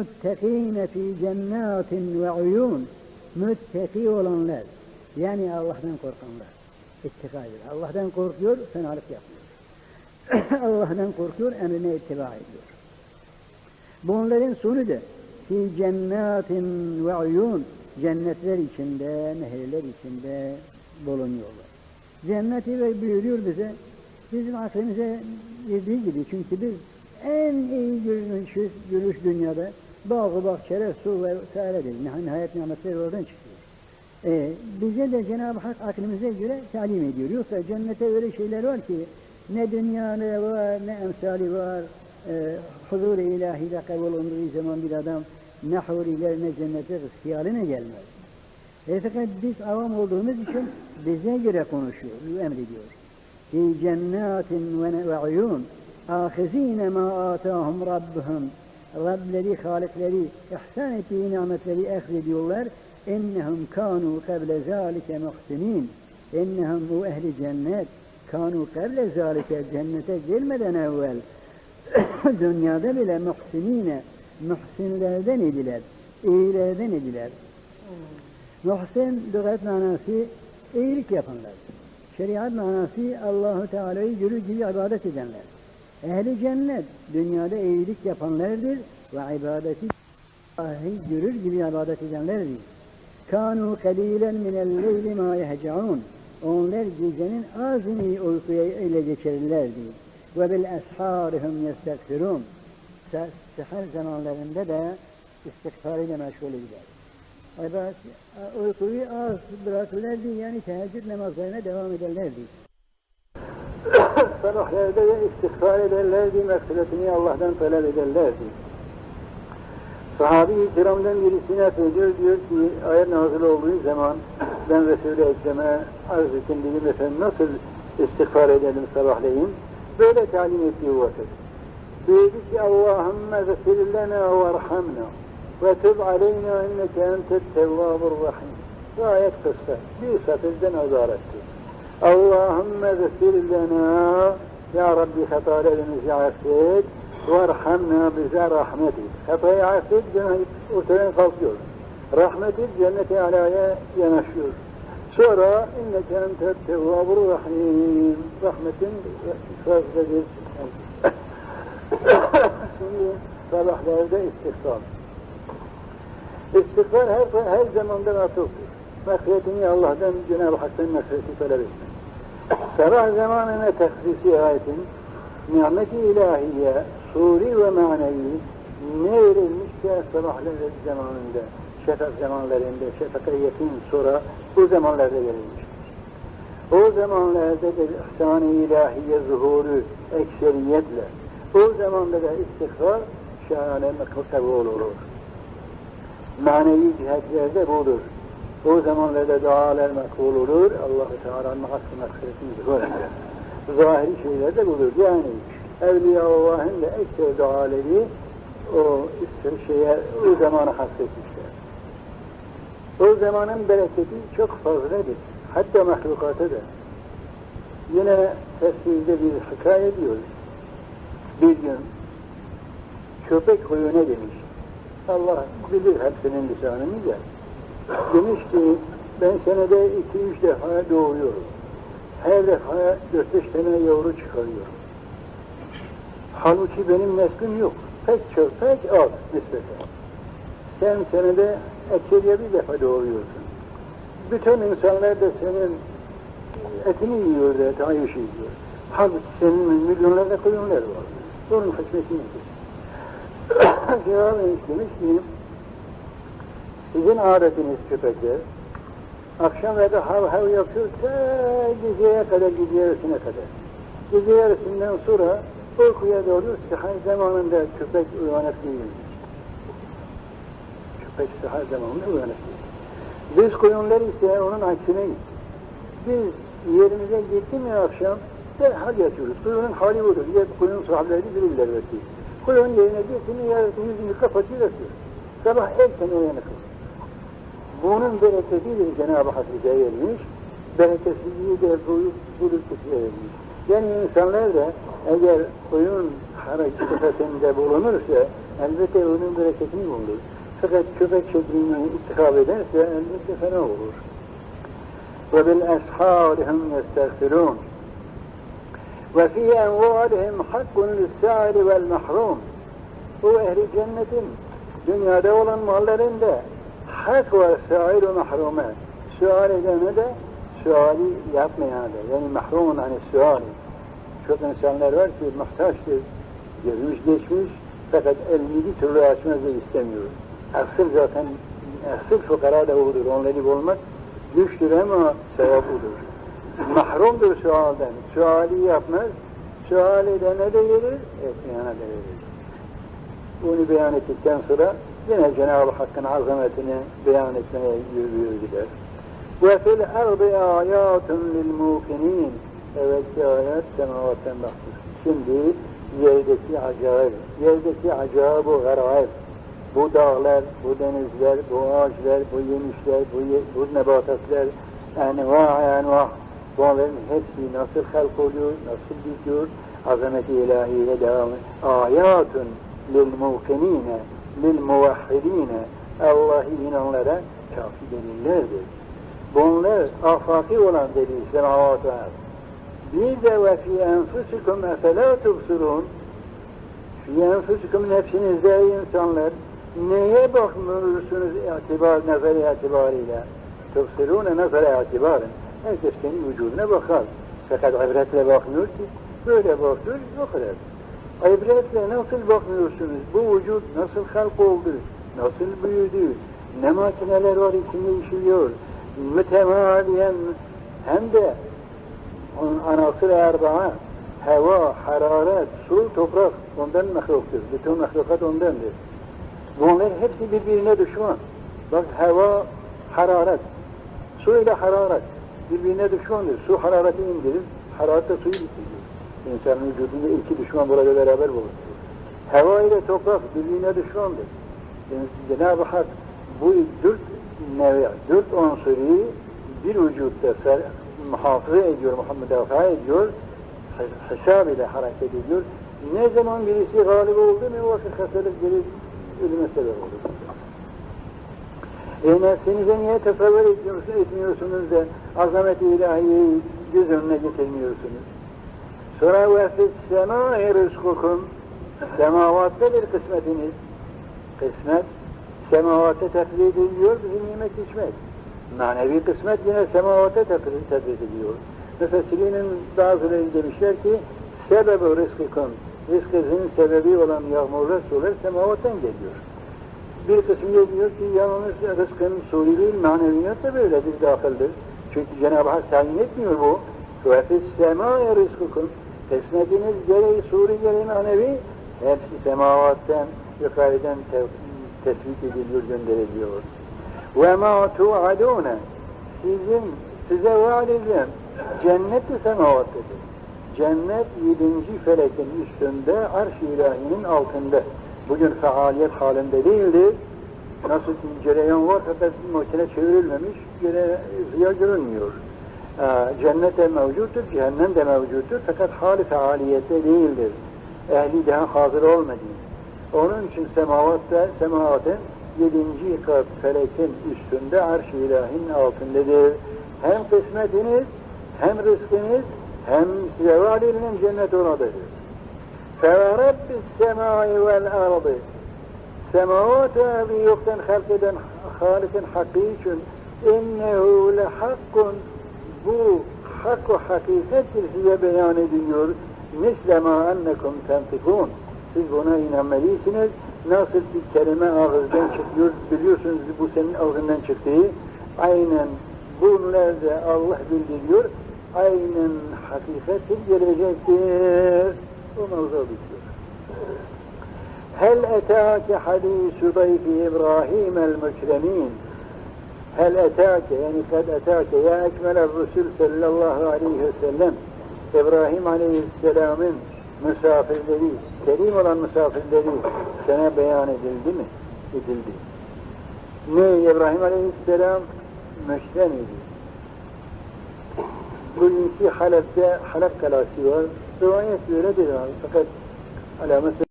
muttaqine fi cennetin ve uyun. Müttaki olanlar. Yani Allah'tan korkanlar. İttika ediyor. Allah'tan korkuyor, fenalık yapmıyor. Allah'tan korkuyor, emrine ittiba ediyor. Bunların sonu da fi cennetin ve uyun cennetler içinde, nehirler içinde bulunuyorlar. Cenneti ve buyuruyor bize, bizim aklımıza girdiği gibi çünkü biz en iyi görünüş, görüş dünyada bağ, bahçeler, su ve vesairedir. Nihayet nimetler oradan çıkıyor. Ee, bize de Cenab-ı Hak aklımıza göre talim ediyor. Yoksa cennete öyle şeyler var ki ne dünyada var, ne emsali var. Ee, huzur-i ilahide kabul olunduğu zaman bir adam ne huriler ne cennete hiyaline gelmez. E fakat biz avam olduğumuz için bize göre konuşuyor, emrediyor. Fi cennetin ve uyun ahizine ma atahum rabbuhum Rableri, Halikleri ihsan ettiği nimetleri ehzediyorlar. Ennehum kanu kable zalike muhsinin. Ennehum bu ehli cennet kanu kable zalike cennete gelmeden evvel dünyada bile muhsinine muhsinlerden idiler. iyilerden idiler. Muhsin lügat manası iyilik yapanlar. Şeriat manası Allahu Teala'yı görür gibi ibadet edenler. Ehli cennet dünyada iyilik yapanlardır ve ibadeti Allah'ı görür gibi ibadet edenlerdir. Kanu kalilen minel leyli ma yehcaun. Onlar gecenin azını uykuya ile geçirirlerdi. Ve bil esharihum yestekfirun. Seher zamanlarında da istiğfar ile meşgul ediler. Evet, uykuyu az bırakırlardı yani teheccüd namazlarına devam ederlerdi. Sabahlarda da istiğfar ederlerdi, mağfiretini Allah'tan talep ederlerdi. Sahabi-i kiramdan birisine söylüyor, diyor ki ayet nazil olduğu zaman ben Resul-i Ekrem'e arz ettim dedim efendim nasıl istiğfar edelim sabahleyin? Böyle talim ettiği vakit. Dedi ki Allahümme gfir lena ve arhamna ve tub aleyna inneke entet tevvabur rahim. Bu ayet kısa. Bir satırdan azaretti. Allahümme gfir lena Ya Rabbi hatalarımızı affet varhamna bize rahmet et. Hatayı affet, günah ortadan kalkıyor. Rahmet et, cennet-i alaya yanaşıyor. Sonra inneke entet tevvabur rahim. Rahmetin fazladır. Şimdi sabahlarda istiğfar. İstiğfar her, her zamanda atıldır. Mağfiretini Allah'tan, Cenab-ı Hak'tan mağfireti talep etmek. Sabah zamanına taksisi ayetin nimet-i ilahiye, suri ve manevi ne verilmişse sabahları zamanında, şefak zamanlarında, şefaka yakın sonra bu zamanlarda verilmiştir. O zamanlarda da ihsan-ı ilahiye zuhuru ekseriyetle, o zamanda da istiğfar şahane kabul olur. Manevi cihetlerde budur. O zamanlarda dualar makbul olur, Allah-u Teala'nın hakkı mağfiretini zuhur. Zahiri şeyler de budur. Yani Evliya Allah'ın da ekser duaları o şeye, o zamana hasretmişler. O zamanın bereketi çok fazladır. Hatta mahlukata da. Yine tefsirde bir hikaye diyoruz. Bir gün köpek koyuna demiş. Allah bilir hepsinin lisanını ya. Demiş ki ben senede iki üç defa doğuyorum. Her defa dört beş tane yavru çıkarıyorum. Halbuki benim neslim yok. Pek çok, pek az nispeten. Sen senede ekeriye bir defa doğuruyorsun. Bütün insanlar da senin etini yiyor da tayyuş yiyor. Halbuki senin milyonlarda koyunlar var. Bunun hikmeti nedir? Cevap demiş ki, sizin adetiniz köpekler, akşam ve de hav hav yapıyor, ta geceye kadar, gece yarısına kadar. Gece yarısından sonra uykuya doğru sıhhat zamanında köpek uyanık değil. Köpek sıhhat zamanında uyanık değil. Biz koyunlar ise onun aksineyiz. Biz yerimize gitti mi akşam derhal yatıyoruz. Koyunun hali budur. Ya koyun sahipleri bilirler belki. Koyun yerine gitti mi yarısını yüzünü kapatıyor yatıyor. Sabah erken uyanık olur. Bunun bereketiyle Cenab-ı Hak bize vermiş, bereketsizliği de bu ülkesiye vermiş. Yani insanlar da eğer koyun hareketinde bulunursa, elbette onun bereketini bulur. Fakat köpek şeklini ittikab ederse elbette fena olur. Ve bil esharihim yestağfirun. Ve fi envalihim hakkun lis-sa'ili vel mahrum. Bu ehli cennetin dünyada olan mallarında hak var sa'il ve mahrume. Sual edene de suali yapmayana da. Yani mahrumun hani suali. Çok insanlar var ki muhtaçtır. Gelmiş geçmiş fakat elini türlü açmaz istemiyor. Asıl zaten asıl fukara da odur. Onları bulmak güçtür ama sevap odur. Mahrumdur sualden. Suali yapmaz. Sual edene de verir, etmeyene de verir. Bunu beyan ettikten sonra yine Cenab-ı Hakk'ın azametini beyan etmeye yürüyor gider. Ardı ayatun lil mukinin. Evet ayet semavattan baktır. Şimdi yerdeki acayip, yerdeki acayip bu garaib. Bu dağlar, bu denizler, bu ağaçlar, bu yemişler, bu, ye, bu nebatatlar, enva enva. Bunların hepsi nasıl halk oluyor, nasıl bitiyor, azameti ilahiyle devam Ayatun lil mukinine, lil muvahhidine, Allah'ı inanlara kafi delillerdir. Bunlar afaki olan delil, semavat ve ard. Bir de ve fi enfusikum efelâ tubsirun fi enfusikum nefsinizde insanlar neye bakmıyorsunuz itibar, nefer itibarıyla? Tubsirune nefer itibarın. Herkes kendi vücuduna bakar. Fakat ibretle bakmıyor ki. Böyle bakıyor, o kadar. İbretle nasıl bakmıyorsunuz? Bu vücut nasıl halk oldu? Nasıl büyüdü? Ne makineler var içinde işliyor? Mütemadiyen hem de onun anasır erba'a hava, hararet, su, toprak ondan mahluktur. Bütün mahlukat ondandır. Bunlar hepsi birbirine düşman. Bak hava, hararet. Su ile hararet birbirine düşmandır. Su harareti indirir, hararet de suyu bitiriyor. İnsanın vücudunda iki düşman burada beraber bulunur. Hava ile toprak birbirine düşmandır. Yani Cenab-ı Hak bu dört nevi, dört unsuru bir vücutta ser, muhafaza ediyor, müdafaa ediyor, hesab ile hareket ediyor. Ne zaman birisi galip oldu ne vakit hastalık gelir, ölüme sebep olur. E nefsinize niye tasavvur etmiyorsunuz, etmiyorsunuz da azamet-i ilahiyeyi göz önüne getirmiyorsunuz? Sonra ve fis-semâi rızkukum semavatta bir kısmetiniz. Kısmet semavatta tefrid ediliyor, bizim yemek içmek. Manevi kısmet yine semavata tefrid ediliyor. Müfessirinin bazıları demişler ki sebebi rızkıkın, rızkınızın sebebi olan yağmurlar sular semavattan geliyor. Bir kısmı diyor ki yalnız rızkın suri değil, maneviyat da böyledir, dahildir. Çünkü Cenab-ı Hak tayin etmiyor bu. Ve fis semâye rızkıkın, kısmetiniz gereği suri gereği manevi, hepsi semavattan, yukarıdan te tespit ediliyor, gönderiliyor. Ma tu'adûne, sizin, size vaat edilen cennet-i semavattadır. Cennet yedinci felekin üstünde, arş-ı ilahinin altında bugün faaliyet halinde değildir. Nasıl cereyan var fakat makine çevrilmemiş, gene ziya görünmüyor. Ee, cennet de mevcuttur, cehennem de mevcuttur fakat hali faaliyette değildir. Ehli daha hazır olmadı. Onun için semavatta, semavatın yedinci kat felekin üstünde arş-ı ilahinin altındadır. Hem kısmetiniz, hem rızkınız, hem size vaat edilen cennet oradadır. فَوَرَبِّ السَّمَاءِ وَالْأَرْضِ Semavat ve ardı yoktan halk eden Halik'in hakkı için innehu lehakkun bu hak ve hakikattir size beyan ediliyor. Mislema ennekum tentikun. Siz buna inanmalısınız. Nasıl bir kelime ağızdan çıkıyor, biliyorsunuz bu senin ağzından çıktığı. Aynen bunlar da Allah bildiriyor. Aynen hakikattir gelecektir. Bu mevzu bitiyor. Hel etâke hadîsü dayfi İbrahim el mükremin hel etâke yani kad etâke ya ekmeler Resul sallallahu aleyhi ve sellem İbrahim aleyhisselamın misafirleri, kerim olan misafirleri sana beyan edildi mi? Edildi. Ne İbrahim aleyhisselam meşten idi. Bugünkü Halep'te Halep kalası var. Rivayet böyle abi. Fakat alamet